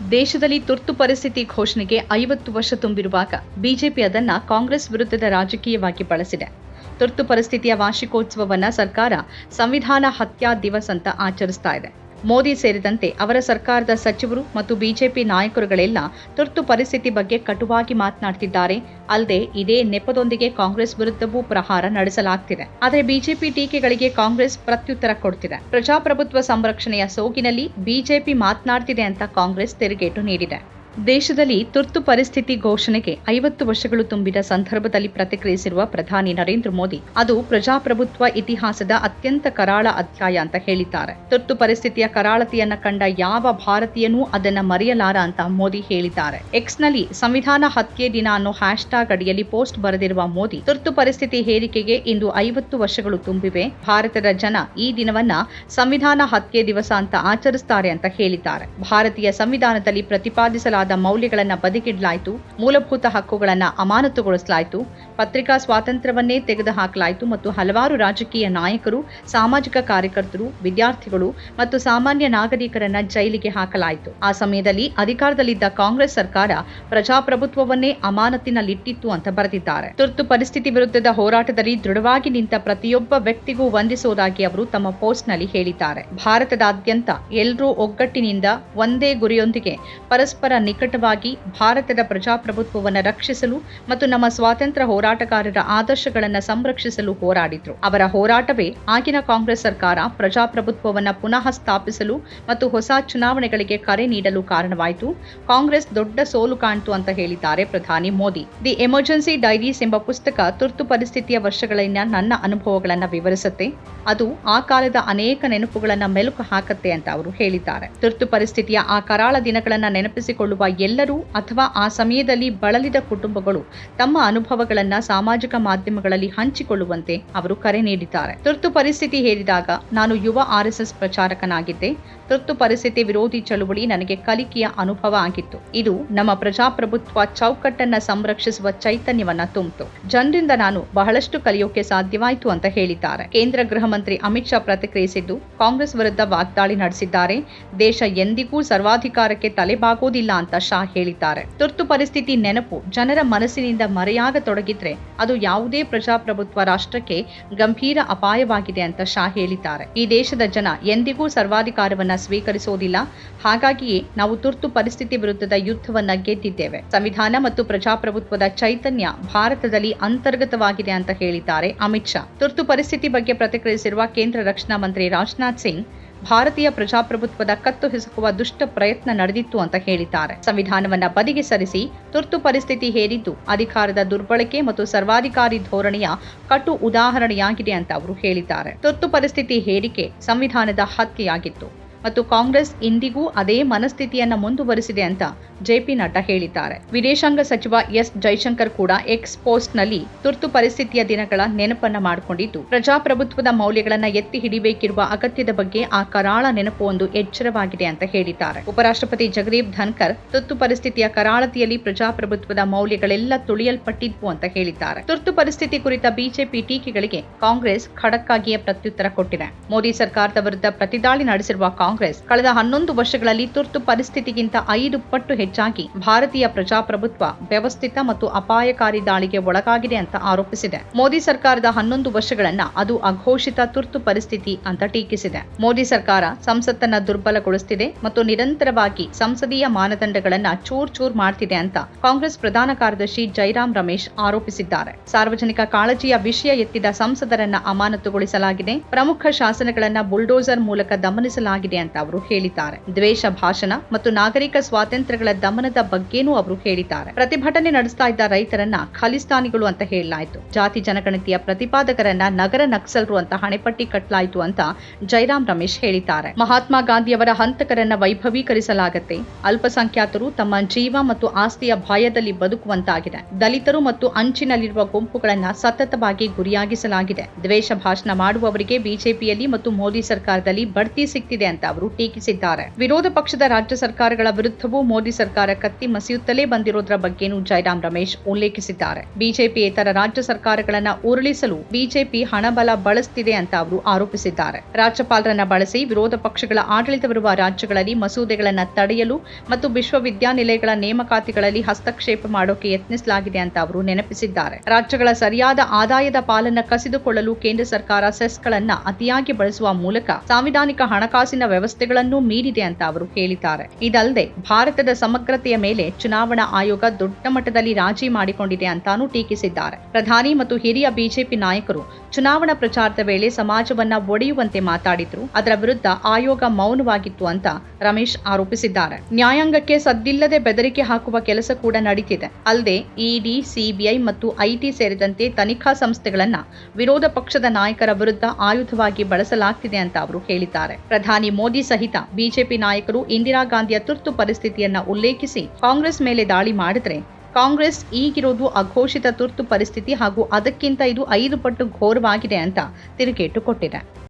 ದೇಶದಲ್ಲಿ ತುರ್ತು ಪರಿಸ್ಥಿತಿ ಘೋಷಣೆಗೆ ಐವತ್ತು ವರ್ಷ ತುಂಬಿರುವಾಗ ಬಿಜೆಪಿ ಅದನ್ನ ಕಾಂಗ್ರೆಸ್ ವಿರುದ್ಧದ ರಾಜಕೀಯವಾಗಿ ಬಳಸಿದೆ. ತುರ್ತು ಪರಿಸ್ಥಿತಿಯ ವಾರ್ಷಿಕೋತ್ಸವವನ್ನ ಸರ್ಕಾರ ಸಂವಿಧಾನ ಹತ್ಯಾ ದಿವಸ್ ಅಂತ ಆಚರಿಸ್ತಾ ಇದೆ. ಮೋದಿ ಸೇರಿದಂತೆ ಅವರ ಸರ್ಕಾರದ ಸಚಿವರು ಮತ್ತು ಬಿಜೆಪಿ ನಾಯಕರುಗಳೆಲ್ಲ ತುರ್ತು ಪರಿಸ್ಥಿತಿ ಬಗ್ಗೆ ಕಟುವಾಗಿ ಮಾತನಾಡ್ತಿದ್ದಾರೆ. ಅಲ್ಲದೆ ಇದೇ ನೆಪದೊಂದಿಗೆ ಕಾಂಗ್ರೆಸ್ ವಿರುದ್ಧವೂ ಪ್ರಹಾರ ನಡೆಸಲಾಗ್ತಿದೆ. ಆದರೆ ಬಿಜೆಪಿ ಟೀಕೆಗಳಿಗೆ ಕಾಂಗ್ರೆಸ್ ಪ್ರತ್ಯುತ್ತರ ಕೊಡ್ತಿದೆ. ಪ್ರಜಾಪ್ರಭುತ್ವ ಸಂರಕ್ಷಣೆಯ ಸೋಗಿನಲ್ಲಿ ಬಿಜೆಪಿ ಮಾತನಾಡ್ತಿದೆ ಅಂತ ಕಾಂಗ್ರೆಸ್ ತಿರುಗೇಟು ನೀಡಿದೆ. ದೇಶದಲ್ಲಿ ತುರ್ತು ಪರಿಸ್ಥಿತಿ ಘೋಷಣೆಗೆ ಐವತ್ತು ವರ್ಷಗಳು ತುಂಬಿದ ಸಂದರ್ಭದಲ್ಲಿ ಪ್ರತಿಕ್ರಿಯಿಸಿರುವ ಪ್ರಧಾನಿ ನರೇಂದ್ರ ಮೋದಿ, ಅದು ಪ್ರಜಾಪ್ರಭುತ್ವ ಇತಿಹಾಸದ ಅತ್ಯಂತ ಕರಾಳ ಅಧ್ಯಾಯ ಅಂತ ಹೇಳಿದ್ದಾರೆ. ತುರ್ತು ಪರಿಸ್ಥಿತಿಯ ಕರಾಳತೆಯನ್ನ ಕಂಡ ಯಾವ ಭಾರತೀಯನೂ ಅದನ್ನ ಮರೆಯಲಾರ ಅಂತ ಮೋದಿ ಹೇಳಿದ್ದಾರೆ. ಎಕ್ಸ್ನಲ್ಲಿ ಸಂವಿಧಾನ ಹತ್ಯೆ ದಿನ ಅನ್ನೋ ಹ್ಯಾಶ್ ಟ್ಯಾಗ್ ಅಡಿಯಲ್ಲಿ ಪೋಸ್ಟ್ ಬರೆದಿರುವ ಮೋದಿ, ತುರ್ತು ಪರಿಸ್ಥಿತಿ ಹೇರಿಕೆಗೆ ಇಂದು ಐವತ್ತು ವರ್ಷಗಳು ತುಂಬಿವೆ. ಭಾರತದ ಜನ ಈ ದಿನವನ್ನ ಸಂವಿಧಾನ ಹತ್ಯೆ ದಿವಸ ಅಂತ ಆಚರಿಸ್ತಾರೆ ಅಂತ ಹೇಳಿದ್ದಾರೆ. ಭಾರತೀಯ ಸಂವಿಧಾನದಲ್ಲಿ ಪ್ರತಿಪಾದಿಸಲಾದ ಮೌಲ್ಯಗಳನ್ನ ಬದಿಗಿಡಲಾಯಿತು, ಮೂಲಭೂತ ಹಕ್ಕುಗಳನ್ನು ಅಮಾನತುಗೊಳಿಸಲಾಯಿತು, ಪತ್ರಿಕಾ ಸ್ವಾತಂತ್ರ್ಯವನ್ನೇ ತೆಗೆದುಹಾಕಲಾಯಿತು ಮತ್ತು ಹಲವಾರು ರಾಜಕೀಯ ನಾಯಕರು, ಸಾಮಾಜಿಕ ಕಾರ್ಯಕರ್ತರು, ವಿದ್ಯಾರ್ಥಿಗಳು ಮತ್ತು ಸಾಮಾನ್ಯ ನಾಗರಿಕರನ್ನ ಜೈಲಿಗೆ ಹಾಕಲಾಯಿತು. ಆ ಸಮಯದಲ್ಲಿ ಅಧಿಕಾರದಲ್ಲಿದ್ದ ಕಾಂಗ್ರೆಸ್ ಸರ್ಕಾರ ಪ್ರಜಾಪ್ರಭುತ್ವವನ್ನೇ ಅಮಾನತಿನಲ್ಲಿಟ್ಟಿತ್ತು ಅಂತ ಬರೆದಿದ್ದಾರೆ. ತುರ್ತು ಪರಿಸ್ಥಿತಿ ವಿರುದ್ಧದ ಹೋರಾಟದಲ್ಲಿ ದೃಢವಾಗಿ ನಿಂತ ಪ್ರತಿಯೊಬ್ಬ ವ್ಯಕ್ತಿಗೂ ವಂದಿಸುವುದಾಗಿ ಅವರು ತಮ್ಮ ಪೋಸ್ಟ್ನಲ್ಲಿ ಹೇಳಿದ್ದಾರೆ. ಭಾರತದಾದ್ಯಂತ ಎಲ್ಲರೂ ಒಗ್ಗಟ್ಟಿನಿಂದ ಒಂದೇ ಗುರಿಯೊಂದಿಗೆ ಪರಸ್ಪರ ನಿಕಟವಾಗಿ ಭಾರತದ ಪ್ರಜಾಪ್ರಭುತ್ವವನ್ನು ರಕ್ಷಿಸಲು ಮತ್ತು ನಮ್ಮ ಸ್ವಾತಂತ್ರ್ಯ ಹೋರಾಟಗಾರರ ಆದರ್ಶಗಳನ್ನು ಸಂರಕ್ಷಿಸಲು ಹೋರಾಡಿದ್ರು. ಅವರ ಹೋರಾಟವೇ ಆಗಿನ ಕಾಂಗ್ರೆಸ್ ಸರ್ಕಾರ ಪ್ರಜಾಪ್ರಭುತ್ವವನ್ನು ಪುನಃ ಸ್ಥಾಪಿಸಲು ಮತ್ತು ಹೊಸ ಚುನಾವಣೆಗಳಿಗೆ ಕರೆ ನೀಡಲು ಕಾರಣವಾಯಿತು. ಕಾಂಗ್ರೆಸ್ ದೊಡ್ಡ ಸೋಲು ಕಾಣ್ತು ಅಂತ ಹೇಳಿದ್ದಾರೆ ಪ್ರಧಾನಿ ಮೋದಿ. ದಿ ಎಮರ್ಜೆನ್ಸಿ ಡೈರೀಸ್ ಎಂಬ ಪುಸ್ತಕ ತುರ್ತು ಪರಿಸ್ಥಿತಿಯ ವರ್ಷಗಳಲ್ಲಿನ ನನ್ನ ಅನುಭವಗಳನ್ನು ವಿವರಿಸುತ್ತೆ. ಅದು ಆ ಕಾಲದ ಅನೇಕ ನೆನಪುಗಳನ್ನ ಮೆಲುಕು ಹಾಕತ್ತೆ ಅಂತ ಅವರು ಹೇಳಿದ್ದಾರೆ. ತುರ್ತು ಪರಿಸ್ಥಿತಿಯ ಆ ಕರಾಳ ದಿನಗಳನ್ನ ನೆನಪಿಸಿಕೊಳ್ಳುವ ಎಲ್ಲರೂ ಅಥವಾ ಆ ಸಮಯದಲ್ಲಿ ಬಳಲಿದ ಕುಟುಂಬಗಳು ತಮ್ಮ ಅನುಭವಗಳನ್ನು ಸಾಮಾಜಿಕ ಮಾಧ್ಯಮಗಳಲ್ಲಿ ಹಂಚಿಕೊಳ್ಳುವಂತೆ ಅವರು ಕರೆ ನೀಡಿದ್ದಾರೆ. ತುರ್ತು ಪರಿಸ್ಥಿತಿ ಹೇರಿದಾಗ ನಾನು ಯುವ ಆರ್ಎಸ್ಎಸ್ ಪ್ರಚಾರಕನಾಗಿದ್ದೆ. ತುರ್ತು ಪರಿಸ್ಥಿತಿ ವಿರೋಧಿ ಚಳುವಳಿ ನನಗೆ ಕಲಿಕೆಯ ಅನುಭವ ಆಗಿತ್ತು. ಇದು ನಮ್ಮ ಪ್ರಜಾಪ್ರಭುತ್ವ ಚೌಕಟ್ಟನ್ನು ಸಂರಕ್ಷಿಸುವ ಚೈತನ್ಯವನ್ನ ತುಂಬಿತು. ಜನರಿಂದ ನಾನು ಬಹಳಷ್ಟು ಕಲಿಯೋಕೆ ಸಾಧ್ಯವಾಯಿತು ಅಂತ ಹೇಳಿದ್ದಾರೆ. ಕೇಂದ್ರ ಗೃಹ ಮಂತ್ರಿ ಅಮಿತ್ ಶಾ ಪ್ರತಿಕ್ರಿಯಿಸಿದ್ದು, ಕಾಂಗ್ರೆಸ್ ವಿರುದ್ಧ ವಾಗ್ದಾಳಿ ನಡೆಸಿದ್ದಾರೆ. ದೇಶ ಎಂದಿಗೂ ಸರ್ವಾಧಿಕಾರಕ್ಕೆ ತಲೆಬಾಗೋದಿಲ್ಲ ಅಂತ ಶಾ ಹೇಳಿದ್ದಾರೆ. ತುರ್ತು ಪರಿಸ್ಥಿತಿ ನೆನಪು ಜನರ ಮನಸ್ಸಿನಿಂದ ಮರೆಯಾಗತೊಡಗಿದ್ರೆ ಅದು ಯಾವುದೇ ಪ್ರಜಾಪ್ರಭುತ್ವ ರಾಷ್ಟ್ರಕ್ಕೆ ಗಂಭೀರ ಅಪಾಯವಾಗಿದೆ ಅಂತ ಶಾ ಹೇಳಿದ್ದಾರೆ. ಈ ದೇಶದ ಜನ ಎಂದಿಗೂ ಸರ್ವಾಧಿಕಾರವನ್ನ ಸ್ವೀಕರಿಸೋದಿಲ್ಲ. ಹಾಗಾಗಿಯೇ ನಾವು ತುರ್ತು ಪರಿಸ್ಥಿತಿ ವಿರುದ್ಧದ ಯುದ್ಧವನ್ನ ಗೆದ್ದಿದ್ದೇವೆ. ಸಂವಿಧಾನ ಮತ್ತು ಪ್ರಜಾಪ್ರಭುತ್ವದ ಚೈತನ್ಯ ಭಾರತದಲ್ಲಿ ಅಂತರ್ಗತವಾಗಿದೆ ಅಂತ ಹೇಳಿದ್ದಾರೆ ಅಮಿತ್ ಶಾ. ತುರ್ತು ಪರಿಸ್ಥಿತಿ ಬಗ್ಗೆ ಪ್ರತಿಕ್ರಿಯಿಸಿರುವ ಕೇಂದ್ರ ರಕ್ಷಣಾ ಮಂತ್ರಿ ರಾಜನಾಥ್ ಸಿಂಗ್ ಭಾರತೀಯ ಪ್ರಜಾಪ್ರಭುತ್ವದ ಕತ್ತು ಹಿಸುಕುವ ದುಷ್ಟ ಪ್ರಯತ್ನ ನಡೆದಿತ್ತು ಅಂತ ಹೇಳಿದ್ದಾರೆ. ಸಂವಿಧಾನವನ್ನ ಬದಿಗೆ ಸರಿಸಿ ತುರ್ತು ಪರಿಸ್ಥಿತಿ ಹೇರಿದ್ದು ಅಧಿಕಾರದ ದುರ್ಬಳಕೆ ಮತ್ತು ಸರ್ವಾಧಿಕಾರಿ ಧೋರಣೆಯ ಕಟು ಉದಾಹರಣೆಯಾಗಿದೆ ಅಂತ ಅವರು ಹೇಳಿದ್ದಾರೆ. ತುರ್ತು ಪರಿಸ್ಥಿತಿ ಹೇರಿಕೆ ಸಂವಿಧಾನದ ಹತ್ಯೆಯಾಗಿತ್ತು. ಮತ್ತು ಕಾಂಗ್ರೆಸ್ ಇಂದಿಗೂ ಅದೇ ಮನಸ್ಥಿತಿಯನ್ನ ಮುಂದುವರಿಸಿದೆ ಅಂತ ಜೆಪಿ ನಡ್ಡಾ ಹೇಳಿದ್ದಾರೆ. ವಿದೇಶಾಂಗ ಸಚಿವ ಎಸ್ ಜೈಶಂಕರ್ ಕೂಡ ಎಕ್ಸ್ ಪೋಸ್ಟ್ನಲ್ಲಿ ತುರ್ತು ಪರಿಸ್ಥಿತಿಯ ದಿನಗಳ ನೆನಪನ್ನ ಮಾಡಿಕೊಂಡಿದ್ದು, ಪ್ರಜಾಪ್ರಭುತ್ವದ ಮೌಲ್ಯಗಳನ್ನ ಎತ್ತಿ ಹಿಡಿಬೇಕಿರುವ ಅಗತ್ಯದ ಬಗ್ಗೆ ಆ ಕರಾಳ ನೆನಪು ಒಂದು ಎಚ್ಚರವಾಗಿದೆ ಅಂತ ಹೇಳಿದ್ದಾರೆ. ಉಪರಾಷ್ಟ್ರಪತಿ ಜಗದೀಪ್ ಧನ್ಕರ್ ತುರ್ತು ಪರಿಸ್ಥಿತಿಯ ಕರಾಳತೆಯಲ್ಲಿ ಪ್ರಜಾಪ್ರಭುತ್ವದ ಮೌಲ್ಯಗಳೆಲ್ಲ ತುಳಿಯಲ್ಪಟ್ಟಿದ್ವು ಅಂತ ಹೇಳಿದ್ದಾರೆ. ತುರ್ತು ಪರಿಸ್ಥಿತಿ ಕುರಿತ ಬಿಜೆಪಿ ಟೀಕೆಗಳಿಗೆ ಕಾಂಗ್ರೆಸ್ ಖಡಕ್ಕಾಗಿಯೇ ಪ್ರತ್ಯುತ್ತರ ಕೊಟ್ಟಿದೆ. ಮೋದಿ ಸರ್ಕಾರದ ವಿರುದ್ಧ ಪ್ರತಿದಾಳಿ ನಡೆಸಿರುವ ಕಾಂಗ್ರೆಸ್ ಕಳೆದ ಹನ್ನೊಂದು ವರ್ಷಗಳಲ್ಲಿ ತುರ್ತು ಪರಿಸ್ಥಿತಿಗಿಂತ ಐದು ಪಟ್ಟು ಹೆಚ್ಚಾಗಿ ಭಾರತೀಯ ಪ್ರಜಾಪ್ರಭುತ್ವ ವ್ಯವಸ್ಥಿತ ಮತ್ತು ಅಪಾಯಕಾರಿ ದಾಳಿಗೆ ಒಳಗಾಗಿದೆ ಅಂತ ಆರೋಪಿಸಿದೆ. ಮೋದಿ ಸರ್ಕಾರದ ಹನ್ನೊಂದು ವರ್ಷಗಳನ್ನ ಅದು ಅಘೋಷಿತ ತುರ್ತು ಪರಿಸ್ಥಿತಿ ಅಂತ ಟೀಕಿಸಿದೆ. ಮೋದಿ ಸರ್ಕಾರ ಸಂಸತ್ತನ್ನ ದುರ್ಬಲಗೊಳಿಸುತ್ತಿದೆ ಮತ್ತು ನಿರಂತರವಾಗಿ ಸಂಸದೀಯ ಮಾನದಂಡಗಳನ್ನ ಚೂರ್ ಚೂರ್ ಮಾಡ್ತಿದೆ ಅಂತ ಕಾಂಗ್ರೆಸ್ ಪ್ರಧಾನ ಕಾರ್ಯದರ್ಶಿ ಜೈರಾಮ್ ರಮೇಶ್ ಆರೋಪಿಸಿದ್ದಾರೆ. ಸಾರ್ವಜನಿಕ ಕಾಳಜಿಯ ವಿಷಯ ಎತ್ತಿದ ಸಂಸದರನ್ನ ಅಮಾನತುಗೊಳಿಸಲಾಗಿದೆ. ಪ್ರಮುಖ ಶಾಸನಗಳನ್ನ ಬುಲ್ಡೋಸರ್ ಮೂಲಕ ದಮನಿಸಲಾಗಿದೆ ಅಂತ ಅವರು ಹೇಳಿದ್ದಾರೆ. ದ್ವೇಷ ಭಾಷಣ ಮತ್ತು ನಾಗರಿಕ ಸ್ವಾತಂತ್ರ್ಯಗಳ ದಮನದ ಬಗ್ಗೆನೂ ಅವರು ಹೇಳಿದ್ದಾರೆ. ಪ್ರತಿಭಟನೆ ನಡೆಸ್ತಾ ಇದ್ದ ರೈತರನ್ನ ಖಾಲಿಸ್ತಾನಿಗಳು ಅಂತ ಹೇಳಲಾಯಿತು. ಜಾತಿ ಜನಗಣತಿಯ ಪ್ರತಿಪಾದಕರನ್ನ ನಗರ ನಕ್ಸಲರು ಅಂತ ಹಣೆಪಟ್ಟಿ ಕಟ್ಟಲಾಯಿತು ಅಂತ ಜೈರಾಮ್ ರಮೇಶ್ ಹೇಳಿದ್ದಾರೆ. ಮಹಾತ್ಮ ಗಾಂಧಿಯವರ ಹಂತಕರನ್ನ ವೈಭವೀಕರಿಸಲಾಗತ್ತೆ. ಅಲ್ಪಸಂಖ್ಯಾತರು ತಮ್ಮ ಜೀವ ಮತ್ತು ಆಸ್ತಿಯ ಭಯದಲ್ಲಿ ಬದುಕುವಂತಾಗಿದೆ. ದಲಿತರು ಮತ್ತು ಅಂಚಿನಲ್ಲಿರುವ ಗುಂಪುಗಳನ್ನ ಸತತವಾಗಿ ಗುರಿಯಾಗಿಸಲಾಗಿದೆ. ದ್ವೇಷ ಭಾಷಣ ಮಾಡುವವರಿಗೆ ಬಿಜೆಪಿಯಲ್ಲಿ ಮತ್ತು ಮೋದಿ ಸರ್ಕಾರದಲ್ಲಿ ಬಡ್ತಿ ಸಿಗ್ತಿದೆ ಅಂತ ಅವರು ಟೀಕಿಸಿದ್ದಾರೆ. ವಿರೋಧ ಪಕ್ಷದ ರಾಜ್ಯ ಸರ್ಕಾರಗಳ ವಿರುದ್ಧವೂ ಮೋದಿ ಸರ್ಕಾರ ಕತ್ತಿ ಮಸಿಯುತ್ತಲೇ ಬಂದಿರೋದ್ರ ಬಗ್ಗೆನೂ ಜಯರಾಮ್ ರಮೇಶ್ ಉಲ್ಲೇಖಿಸಿದ್ದಾರೆ. ಬಿಜೆಪಿಯೇತರ ರಾಜ್ಯ ಸರ್ಕಾರಗಳನ್ನ ಉರುಳಿಸಲು ಬಿಜೆಪಿ ಹಣಬಲ ಬಳಸ್ತಿದೆ ಅಂತ ಅವರು ಆರೋಪಿಸಿದ್ದಾರೆ. ರಾಜ್ಯಪಾಲರನ್ನ ಬಳಸಿ ವಿರೋಧ ಪಕ್ಷಗಳ ಆಡಳಿತವಿರುವ ರಾಜ್ಯಗಳಲ್ಲಿ ಮಸೂದೆಗಳನ್ನ ತಡೆಯಲು ಮತ್ತು ವಿಶ್ವವಿದ್ಯಾನಿಲಯಗಳ ನೇಮಕಾತಿಗಳಲ್ಲಿ ಹಸ್ತಕ್ಷೇಪ ಮಾಡೋಕೆ ಯತ್ನಿಸಲಾಗಿದೆ ಅಂತ ಅವರು ನೆನಪಿಸಿದ್ದಾರೆ. ರಾಜ್ಯಗಳ ಸರಿಯಾದ ಆದಾಯದ ಪಾಲನ್ನ ಕಸಿದುಕೊಳ್ಳಲು ಕೇಂದ್ರ ಸರ್ಕಾರ ಸೆಸ್ಗಳನ್ನ ಅತಿಯಾಗಿ ಬಳಸುವ ಮೂಲಕ ಸಾಂವಿಧಾನಿಕ ಹಣಕಾಸಿನ ವ್ಯವಸ್ಥೆಗಳನ್ನು ಮೀರಿದೆ ಅಂತ ಅವರು ಹೇಳಿದ್ದಾರೆ. ಇದಲ್ಲದೆ, ಭಾರತದ ಸಮಗ್ರತೆಯ ಮೇಲೆ ಚುನಾವಣಾ ಆಯೋಗ ದೊಡ್ಡ ಮಟ್ಟದಲ್ಲಿ ರಾಜಿ ಮಾಡಿಕೊಂಡಿದೆ ಅಂತಾನೂ ಟೀಕಿಸಿದ್ದಾರೆ. ಪ್ರಧಾನಿ ಮತ್ತು ಹಿರಿಯ ಬಿಜೆಪಿ ನಾಯಕರು ಚುನಾವಣಾ ಪ್ರಚಾರದ ವೇಳೆ ಸಮಾಜವನ್ನ ಒಡೆಯುವಂತೆ ಮಾತಾಡಿದ್ರು. ಅದರ ವಿರುದ್ಧ ಆಯೋಗ ಮೌನವಾಗಿತ್ತು ಅಂತ ರಮೇಶ್ ಆರೋಪಿಸಿದ್ದಾರೆ. ನ್ಯಾಯಾಂಗಕ್ಕೆ ಸದ್ದಿಲ್ಲದೆ ಬೆದರಿಕೆ ಹಾಕುವ ಕೆಲಸ ಕೂಡ ನಡೀತಿದೆ. ಅಲ್ಲದೆ, ಇಡಿ, ಸಿಬಿಐ ಮತ್ತು ಐಟಿ ಸೇರಿದಂತೆ ತನಿಖಾ ಸಂಸ್ಥೆಗಳನ್ನ ವಿರೋಧ ಪಕ್ಷದ ನಾಯಕರ ವಿರುದ್ಧ ಆಯುಧವಾಗಿ ಬಳಸಲಾಗ್ತಿದೆ ಅಂತ ಅವರು ಹೇಳಿದ್ದಾರೆ. ಪ್ರಧಾನಿ ಮೋದಿ ಸಹಿತ ಬಿಜೆಪಿ ನಾಯಕರು ಇಂದಿರಾ ಗಾಂಧಿಯ ತುರ್ತು ಪರಿಸ್ಥಿತಿಯನ್ನ ಉಲ್ಲೇಖಿಸಿ ಕಾಂಗ್ರೆಸ್ ಮೇಲೆ ದಾಳಿ ಮಾಡಿದ್ರೆ ಕಾಂಗ್ರೆಸ್ ಈಗಿರೋದು ಅಘೋಷಿತ ತುರ್ತು ಪರಿಸ್ಥಿತಿ ಹಾಗೂ ಅದಕ್ಕಿಂತ ಇದು ಐದು ಪಟ್ಟು ಘೋರವಾಗಿದೆ ಅಂತ ತಿರುಗೇಟು ಕೊಟ್ಟಿದೆ.